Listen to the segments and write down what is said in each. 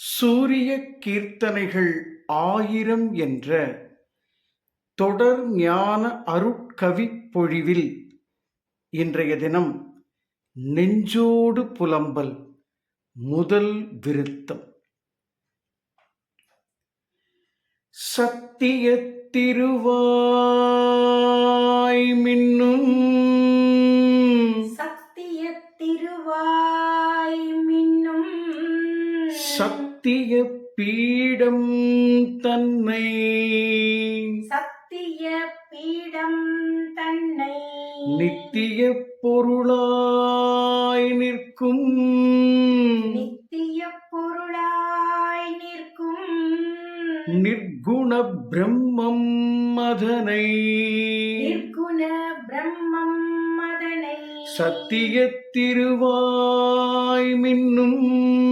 சூரிய கீர்த்தனைகள் ஆயிரம் என்ற தொடர் ஞான அருட்கவி பொழிவில் இன்றைய தினம் நெஞ்சோடு புலம்பல் முதல் விருத்தம். சத்திய திருவாய் மின்னும் சத்திய பீடம் தன்னை. சத்திய பீடம் தன்னை. நித்திய பொருளாய் நிற்கும். நித்திய பொருளாய் நிற்கும். நிர்குண பிரம்மம் அதனை நிர்குண பிரம்மம் மதனை. சத்திய திருவாய் மின்னும்.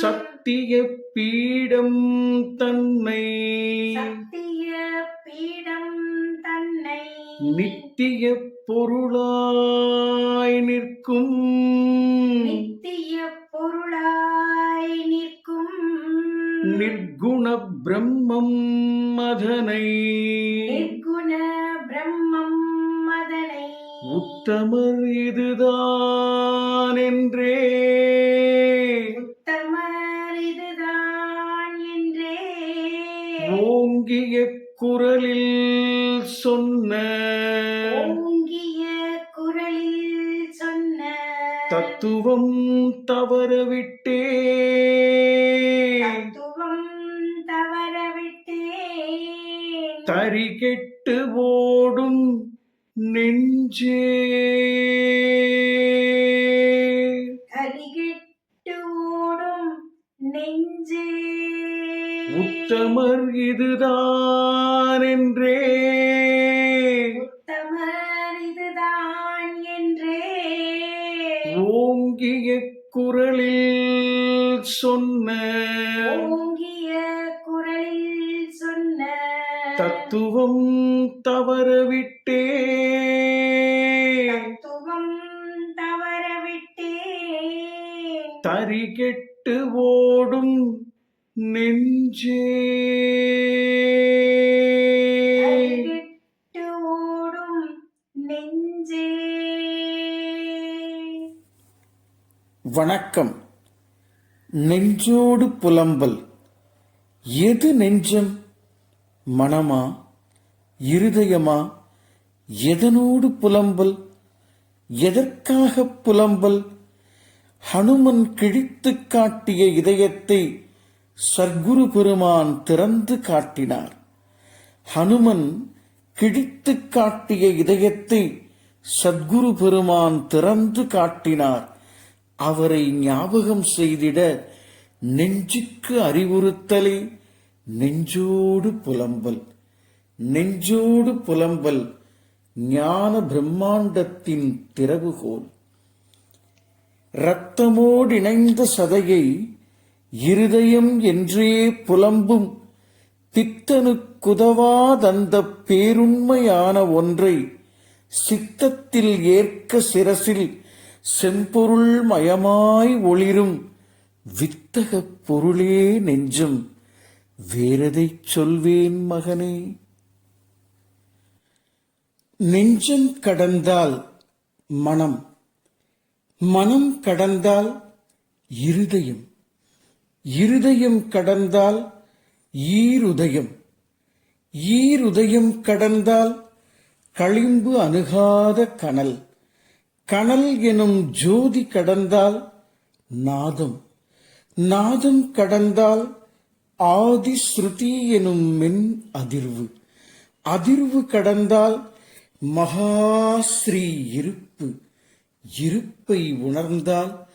சத்திய பீடம் தன்னை சத்திய பீடம் தன்னை நித்திய பொருளாய் நிற்கும். நித்திய பொருளாய் நிற்கும். நிர்குண பிரம்மம் அதனை நிர்குண பிரம்மம் மதனை உத்தமர் இதுதான் என்றே. ஓங்கிய குரலில் சொன்ன ஓங்கிய குரலில் சொன்ன தத்துவம் தவறவிட்டே. தத்துவம் தவறவிட்டேன். தரிகெட்டு ஓடும் நெஞ்சே. கரிகெட்டு ஓடும் நெஞ்சே. உத்தமர் இதுதான் என்றே. உத்தமர் இதுதான் என்றே. ஓங்கிய குரலில் சொன்ன ஓங்கிய குரலில் சொன்ன தத்துவம் தவறவிட்டே. தத்துவம் தவறவிட்டேன். தரிகெட்டு ஓடும் நெஞ்சே. ஓடும் நெஞ்சே. வணக்கம். நெஞ்சோடு புலம்பல். எது நெஞ்சம்? மனமா? இருதயமா? எதனோடு புலம்பல்? எதற்காக புலம்பல்? ஹனுமன் கிழித்துக் காட்டிய இதயத்தை சர்க்குரு பெருமான் திறந்து காட்டினார். ஹனுமன் கிழித்து காட்டிய இதயத்தை சத்குரு பெருமான் திறந்து காட்டினார். அவரை ஞாபகம் செய்திட நெஞ்சுக்கு அறிவுறுத்தலே நெஞ்சோடு புலம்பல். நெஞ்சோடு புலம்பல் ஞான பிரம்மாண்டத்தின் திறவுகோல். இரத்தமோடு இணைந்த சதையை இருதயம் என்றே புலம்பும் பித்தனுக்குதவாதந்த பேருண்மையான ஒன்றை சித்தத்தில் ஏற்க சிரசில் செம்பொருள் மயமாய் ஒளிரும் வித்தகப் பொருளே நெஞ்சும். வேறெதைச் சொல்வேன் மகனே? நெஞ்சம் கடந்தால் மனம் மனம் கடந்தால் இருதயம். இருதயம் கடந்தால் ஈருதயம். ஈருதயம் கடந்தால் களிம்பு அணுகாத கனல். கனல் எனும் ஜோதி கடந்தால் நாதம். நாதம் கடந்தால் ஆதி ஸ்ருதி எனும் மென் அதிர்வு. அதிர்வு கடந்தால் மகாஸ்ரீ இருப்பு. இருப்பை உணர்ந்தால்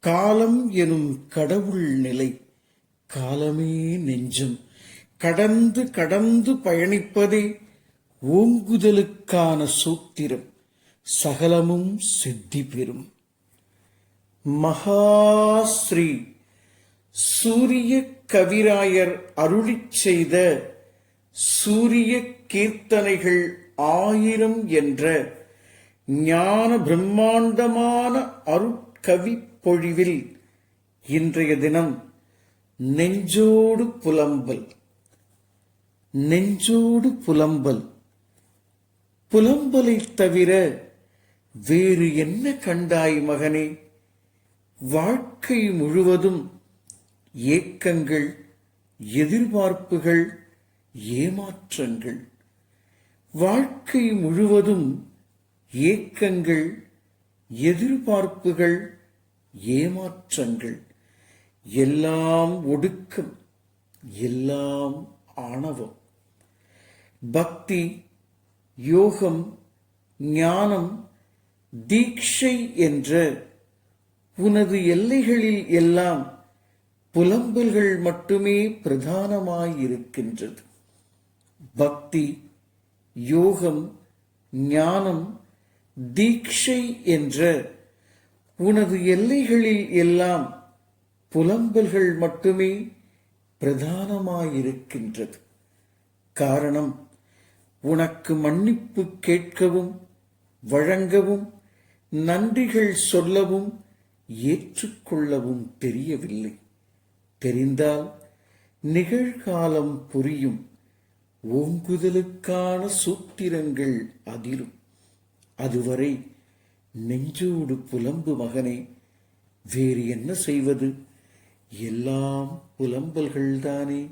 காலம் எனும் கடவுள் நிலை. காலமே நெஞ்சம். கடந்து கடந்து பயணிப்பதே ஓங்குதலுக்கான சூத்திரம். சகலமும் சித்தி பெறும். மகாஸ்ரீ சூரிய கவிராயர் அருளிச் செய்த சூரிய கீர்த்தனைகள் ஆயிரம் என்ற ஞான பிரம்மாண்டமான அருட்கவி பொழிவில் இன்றைய தினம் நெஞ்சோடு புலம்பல். நெஞ்சோடு புலம்பல். புலம்பலை தவிர வேறு என்ன கண்டாய் மகனே? வாழ்க்கை முழுவதும் ஏக்கங்கள் எதிர்பார்ப்புகள் ஏமாற்றங்கள். வாழ்க்கை முழுவதும் ஏக்கங்கள் எதிர்பார்ப்புகள் ஏமாற்றங்கள். எல்லாம் ஒடுக்கம் எல்லாம் ஆணவம். பக்தி யோகம் ஞானம் தீட்சை என்ற உனது எல்லைகளில் எல்லாம் புலம்பல்கள் மட்டுமே பிரதானமாயிருக்கின்றது. பக்தி யோகம் ஞானம் தீட்சை என்ற உனது எல்லைகளில் எல்லாம் புலம்பல்கள் மட்டுமே பிரதானமாயிருக்கின்றது. காரணம் உனக்கு மன்னிப்பு கேட்கவும் வழங்கவும் நன்றிகள் சொல்லவும் ஏற்றுக்கொள்ளவும் தெரியவில்லை. தெரிந்தால் நிகழ்காலம் புரியும் ஓங்குதலுக்கான சூத்திரங்கள் அதிரும். அதுவரை நெஞ்சோடு புலம்பு மகனே வேறு என்ன செய்வது? எல்லாம் புலம்பல்கள்தானே.